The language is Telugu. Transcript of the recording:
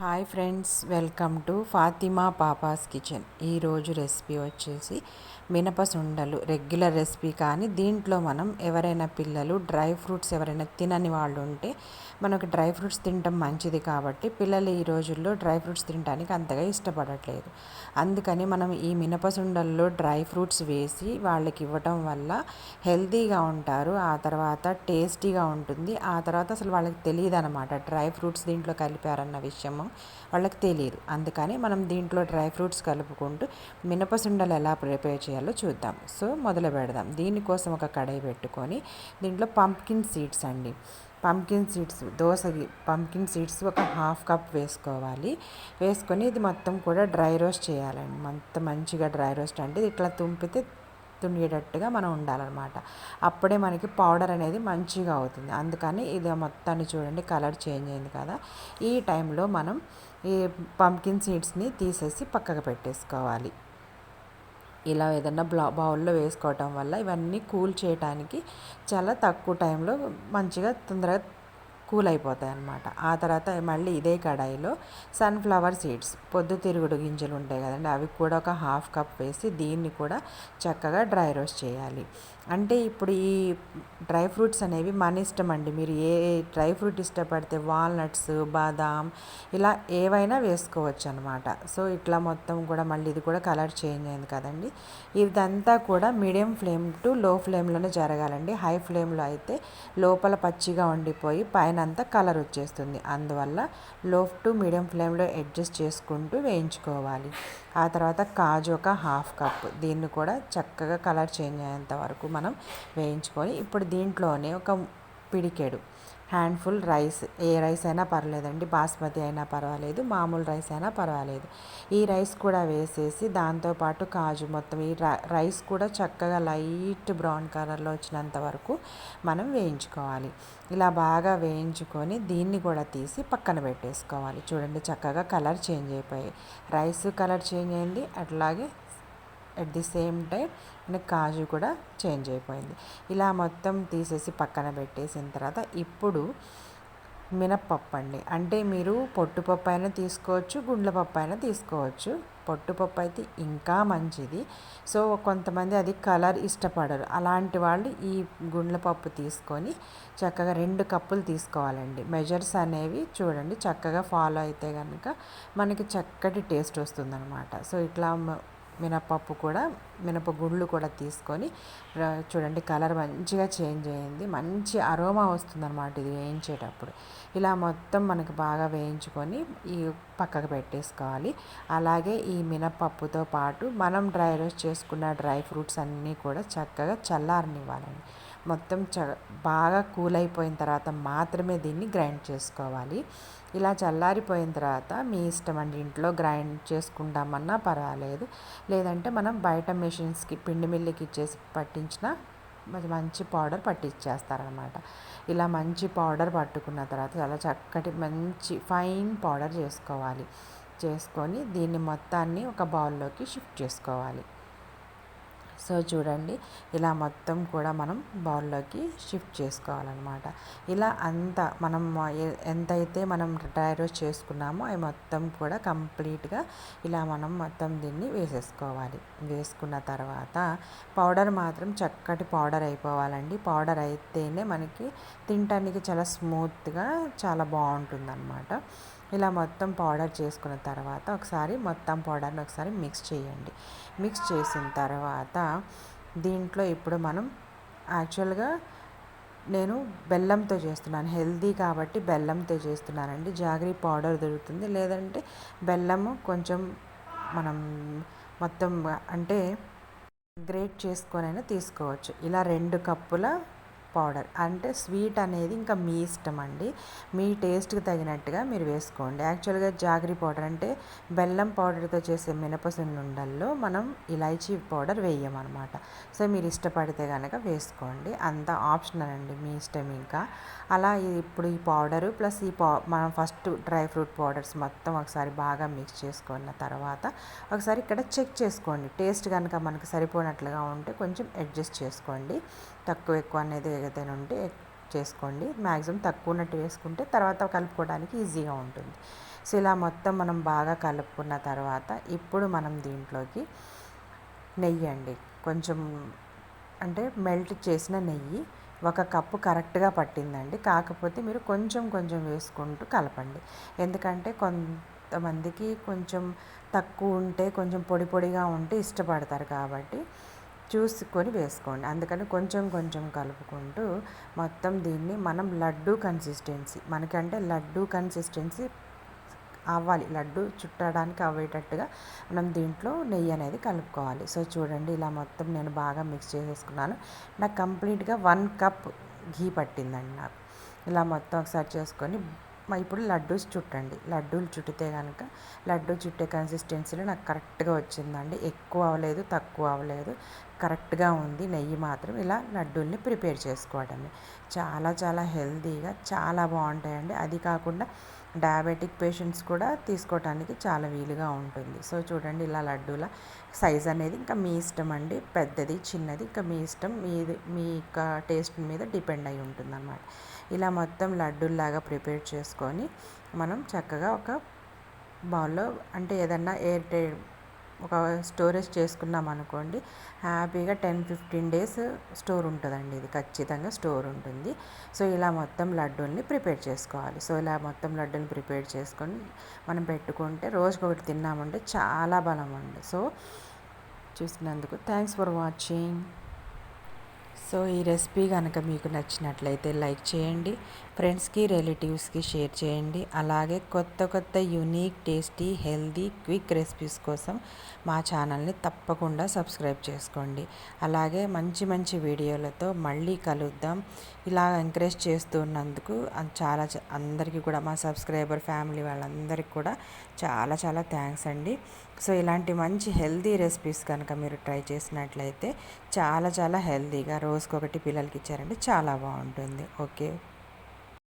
Hi friends welcome to Fatima papa's kitchen. ఈరోజు రెసిపీ వచ్చేసి మినప సుండలు రెగ్యులర్ రెసిపీ కానీ దీంట్లో మనం ఎవరైనా పిల్లలు డ్రై ఫ్రూట్స్ ఎవరైనా తినని వాళ్ళు ఉంటే మనకు డ్రై ఫ్రూట్స్ తినటం మంచిది కాబట్టి పిల్లలు ఈ రోజుల్లో డ్రై ఫ్రూట్స్ తినడానికి అంతగా ఇష్టపడట్లేదు. అందుకని మనం ఈ మినప సుండల్లో డ్రై ఫ్రూట్స్ వేసి వాళ్ళకి ఇవ్వటం వల్ల హెల్తీగా ఉంటారు ఆ తర్వాత టేస్టీగా ఉంటుంది ఆ తర్వాత అసలు వాళ్ళకి తెలియదు అనమాట డ్రై ఫ్రూట్స్ దీంట్లో కలిపారన్న విషయము. వాళ్ళకి తెలియదు. అందుకని మనం దీంట్లో డ్రై ఫ్రూట్స్ కలుపుకుంటూ మినపసుండలు ఎలా ప్రిపేర్ చేయాలో చూద్దాం. సో మొదలు పెడదాం. దీనికోసం ఒక కడాయి పెట్టుకొని దీంట్లో పంప్కిన్ సీడ్స్ అండి. పంప్కిన్ సీడ్స్ దోసకి పంప్కిన్ సీడ్స్ ఒక హాఫ్ కప్ వేసుకోవాలి. వేసుకొని ఇది మొత్తం కూడా డ్రై రోస్ట్ చేయాలండి. మొత్తం మంచిగా డ్రై రోస్ట్ అంటే ఇట్లా తుంపితే తుండేటట్టుగా మనం ఉండాలన్నమాట. అప్పుడే మనకి పౌడర్ అనేది మంచిగా అవుతుంది. అందుకని ఇది మొత్తాన్ని చూడండి కలర్ చేంజ్ అయింది కదా. ఈ టైంలో మనం ఈ పంకిన్ సీడ్స్ని తీసేసి పక్కకు పెట్టేసుకోవాలి. ఇలా ఏదన్నా బ్లా బౌల్లో వేసుకోవటం వల్ల ఇవన్నీ కూల్ చేయడానికి చాలా తక్కువ టైంలో మంచిగా తొందరగా కూల్ అయిపోతాయి అన్నమాట ఆ తర్వాత మళ్ళీ ఇదే కడాయిలో సన్ఫ్లవర్ సీడ్స్ పొద్దుతిరుగుడు గింజలు ఉంటాయి కదండి అవి కూడా ఒక హాఫ్ కప్ వేసి దీన్ని కూడా చక్కగా డ్రై రోస్ట్ చేయాలి. అంటే ఇప్పుడు ఈ డ్రై ఫ్రూట్స్ అనేవి మన ఇష్టం అండి మీరు ఏ డ్రై ఫ్రూట్ ఇష్టపడితే వాల్నట్స్ బాదాం ఇలా ఏవైనా వేసుకోవచ్చు అనమాట సో ఇట్లా మొత్తం కూడా మళ్ళీ ఇది కూడా కలర్ చేంజ్ అయింది కదండి. ఇదంతా కూడా మీడియం ఫ్లేమ్ టు లో ఫ్లేమ్లోనే జరగాలండి. హై ఫ్లేమ్లో అయితే లోపల పచ్చిగా ఉండిపోయి పైన అంతా కలర్ వచ్చేస్తుంది. అందువల్ల లో టు మీడియం ఫ్లేమ్లో అడ్జస్ట్ చేసుకుంటూ వేయించుకోవాలి. ఆ తర్వాత కాజు ఒక హాఫ్ కప్. దీన్ని కూడా చక్కగా కలర్ చేంజ్ అయ్యేంత వరకు మనం వేయించుకొని ఇప్పుడు దీంట్లోనే ఒక పిడికెడు. హ్యాండ్ఫుల్ రైస్ ఏ రైస్ అయినా పర్వాలేదండి. బాస్మతి అయినా పర్వాలేదు మామూలు రైస్ అయినా పర్వాలేదు. ఈ రైస్ కూడా వేసేసి దాంతోపాటు కాజు మొత్తం ఈ రైస్ కూడా చక్కగా లైట్ బ్రౌన్ కలర్లో వచ్చినంత వరకు మనం వేయించుకోవాలి. ఇలా బాగా వేయించుకొని దీన్ని కూడా తీసి పక్కన పెట్టేసుకోవాలి. చూడండి చక్కగా కలర్ చేంజ్ అయిపోయాయి. రైస్ కలర్ చేంజ్ అయింది అట్లాగే అట్ ది సేమ్ టైం మనకి కాజు కూడా చేంజ్ అయిపోయింది. ఇలా మొత్తం తీసేసి పక్కన పెట్టేసిన తర్వాత ఇప్పుడు మినప్పప్పు అండి. అంటే మీరు పొట్టుపప్పు అయినా తీసుకోవచ్చు గుండ్లపప్పు అయినా తీసుకోవచ్చు. పొట్టుపప్పు అయితే ఇంకా మంచిది. సో కొంతమంది అది కలర్ ఇష్టపడరు. అలాంటి వాళ్ళు ఈ గుండ్లపప్పు తీసుకొని చక్కగా రెండు కప్పులు తీసుకోవాలండి. మెజర్స్ అనేవి చూడండి చక్కగా ఫాలో అయితే కనుక మనకి చక్కటి టేస్ట్ వస్తుందన్నమాట. సో ఇట్లా మినపప్పు కూడా మినపగుళ్ళు కూడా తీసుకొని చూడండి కలర్ మంచిగా చేంజ్ అయ్యింది మంచి అరోమా వస్తుందన్నమాట ఇది వేయించేటప్పుడు. ఇలా మొత్తం మనకు బాగా వేయించుకొని ఈ పక్కకు పెట్టేసుకోవాలి. అలాగే ఈ మినపప్పుతో పాటు మనం డ్రై రోస్ట్ చేసుకున్న డ్రై ఫ్రూట్స్ అన్నీ కూడా చక్కగా చల్లారనివ్వాలండి. మొత్తం చ బాగా కూల్ అయిపోయిన తర్వాత మాత్రమే దీన్ని గ్రైండ్ చేసుకోవాలి. ఇలా చల్లారిపోయిన తర్వాత మీ ఇష్టం అండి ఇంట్లో గ్రైండ్ చేసుకుంటామన్నా పర్వాలేదు. లేదంటే మనం బయట మెషిన్స్కి పిండి మిల్లికి ఇచ్చేసి పట్టించిన మంచి పౌడర్ పట్టించేస్తారనమాట. ఇలా మంచి పౌడర్ పట్టుకున్న తర్వాత చాలా చక్కటి మంచి ఫైన్ పౌడర్ చేసుకోవాలి. చేసుకొని దీన్ని మొత్తాన్ని ఒక బౌల్లోకి షిఫ్ట్ చేసుకోవాలి. సో చూడండి ఇలా మొత్తం కూడా మనం బౌల్లోకి షిఫ్ట్ చేసుకోవాలన్నమాట. ఇలా అంత మనం ఎంతైతే మనం డ్రై రోస్ట్ చేసుకున్నామో అవి మొత్తం కూడా కంప్లీట్గా ఇలా మనం మొత్తం దీన్ని వేసేసుకోవాలి. వేసుకున్న తర్వాత పౌడర్ మాత్రం చక్కటి పౌడర్ అయిపోవాలండి. పౌడర్ అయితేనే మనకి తినటానికి చాలా స్మూత్గా చాలా బాగుంటుందన్నమాట. ఇలా మొత్తం పౌడర్ చేసుకున్న తర్వాత ఒకసారి మొత్తం పౌడర్ని ఒకసారి మిక్స్ చేయండి. మిక్స్ చేసిన తర్వాత దీంట్లో ఇప్పుడు మనం యాక్చువల్గా నేను బెల్లంతో చేస్తున్నాను. హెల్దీ కాబట్టి బెల్లంతో చేస్తున్నానండి. జాగరీ పౌడర్ దొరుకుతుంది. లేదంటే బెల్లము కొంచెం మనం మొత్తం అంటే గ్రేట్ చేసుకొనైనా తీసుకోవచ్చు. ఇలా రెండు కప్పుల పౌడర్. అంటే స్వీట్ అనేది ఇంకా మీ ఇష్టం అండి మీ టేస్ట్కి తగినట్టుగా మీరు వేసుకోండి. యాక్చువల్గా జాగరీ పౌడర్ అంటే బెల్లం పౌడర్తో చేసే మినపసున్నుండల్లో మనం ఇలాచీ పౌడర్ వేయమన్నమాట. సో మీరు ఇష్టపడితే కనుక వేసుకోండి. అంత ఆప్షనల్ అండి మీ ఇష్టం ఇంకా. అలా ఇప్పుడు ఈ పౌడరు ప్లస్ ఈ పౌ మనం ఫస్ట్ డ్రై ఫ్రూట్ పౌడర్స్ మొత్తం ఒకసారి బాగా మిక్స్ చేసుకున్న తర్వాత ఒకసారి ఇక్కడ చెక్ చేసుకోండి. టేస్ట్ కనుక మనకు సరిపోయినట్లుగా ఉంటే కొంచెం అడ్జస్ట్ చేసుకోండి. తక్కువ ఎక్కువ అనేది ఏదైనా ఉంటే చేసుకోండి. మ్యాక్సిమం తక్కువ ఉన్నట్టు వేసుకుంటే తర్వాత కలుపుకోవడానికి ఈజీగా ఉంటుంది. సో ఇలా మొత్తం మనం బాగా కలుపుకున్న తర్వాత ఇప్పుడు మనం దీంట్లోకి నెయ్యి అండి. కొంచెం అంటే మెల్ట్ చేసిన నెయ్యి ఒక కప్పు కరెక్ట్గా పట్టిందండి. కాకపోతే మీరు కొంచెం కొంచెం వేసుకుంటూ కలపండి. ఎందుకంటే కొంతమందికి కొంచెం తక్కువ ఉంటే కొంచెం పొడి పొడిగా ఉంటే ఇష్టపడతారు కాబట్టి చూసుకొని వేసుకోండి. అందుకని కొంచెం కొంచెం కలుపుకుంటూ మొత్తం దీన్ని మనం లడ్డు కన్సిస్టెన్సీ మనకంటే లడ్డు కన్సిస్టెన్సీ అవ్వాలి. లడ్డు చుట్టడానికి అవ్వేటట్టుగా మనం దీంట్లో నెయ్యి అనేది కలుపుకోవాలి. సో చూడండి ఇలా మొత్తం నేను బాగా మిక్స్ చేసేసుకున్నాను. నాకు కంప్లీట్గా వన్ కప్ ఘీ పట్టిందండి నాకు. ఇలా మొత్తం ఒకసారి చేసుకొని ఇప్పుడు లడ్డూస్ చుట్టండి. లడ్డూలు చుట్టితే కనుక లడ్డూ చుట్టే కన్సిస్టెన్సీలో నాకు కరెక్ట్గా వచ్చిందండి. ఎక్కువ అవ్వలేదు తక్కువ అవ్వలేదు. కరెక్ట్గా ఉంది నెయ్యి మాత్రం ఇలా లడ్డూల్ని ప్రిపేర్ చేసుకోవడమే చాలా చాలా హెల్తీగా చాలా బాగుంటాయండి. అది కాకుండా డయాబెటిక్ పేషెంట్స్ కూడా తీసుకోవటానికి చాలా వీలుగా ఉంటుంది. సో చూడండి ఇలా లడ్డూల సైజ్ అనేది ఇంకా మీ ఇష్టం అండి పెద్దది చిన్నది ఇంకా మీ ఇష్టం మీది మీ యొక్క టేస్ట్ మీద డిపెండ్ అయి ఉంటుంది అన్నమాట ఇలా మొత్తం లడ్డూల్లాగా ప్రిపేర్ చేసుకొని మనం చక్కగా ఒక బౌల్లో అంటే ఏదన్నా ఎయిర్ ఒక స్టోరేజ్ చేసుకున్నాం అనుకోండి హ్యాపీగా టెన్ ఫిఫ్టీన్ డేస్ స్టోర్ ఉంటుందండి ఇది. ఖచ్చితంగా స్టోర్ ఉంటుంది. సో ఇలా మొత్తం లడ్డూల్ని ప్రిపేర్ చేసుకోవాలి. సో ఇలా మొత్తం లడ్డూని ప్రిపేర్ చేసుకొని మనం పెట్టుకుంటే రోజుకి ఒకటి తిన్నామంటే చాలా బలం అండి సో చూసినందుకు థ్యాంక్స్ ఫర్ వాచింగ్. సో ఈ రెసిపీ కనుక మీకు నచ్చినట్లయితే లైక్ చేయండి ఫ్రెండ్స్కి రిలేటివ్స్కి షేర్ చేయండి. అలాగే కొత్త కొత్త unique tasty healthy quick recipes కోసం మా ఛానల్ని తప్పకుండా సబ్స్క్రైబ్ చేసుకోండి. అలాగే మంచి మంచి వీడియోలతో మళ్ళీ కలుద్దాం. ఇలా ఎంకరేజ్ చేస్తున్నందుకు చాలా అందరికీ కూడా మా సబ్స్క్రైబర్ ఫ్యామిలీ వాళ్ళందరికీ కూడా చాలా చాలా థ్యాంక్స్ అండి. సో ఇలాంటి మంచి హెల్దీ రెసిపీస్ కనుక మీరు ట్రై చేసినట్లయితే చాలా చాలా హెల్దీగా రోజుకొకటి పిల్లలకి ఇచ్చారంటే చాలా బాగుంటుంది. ఓకే.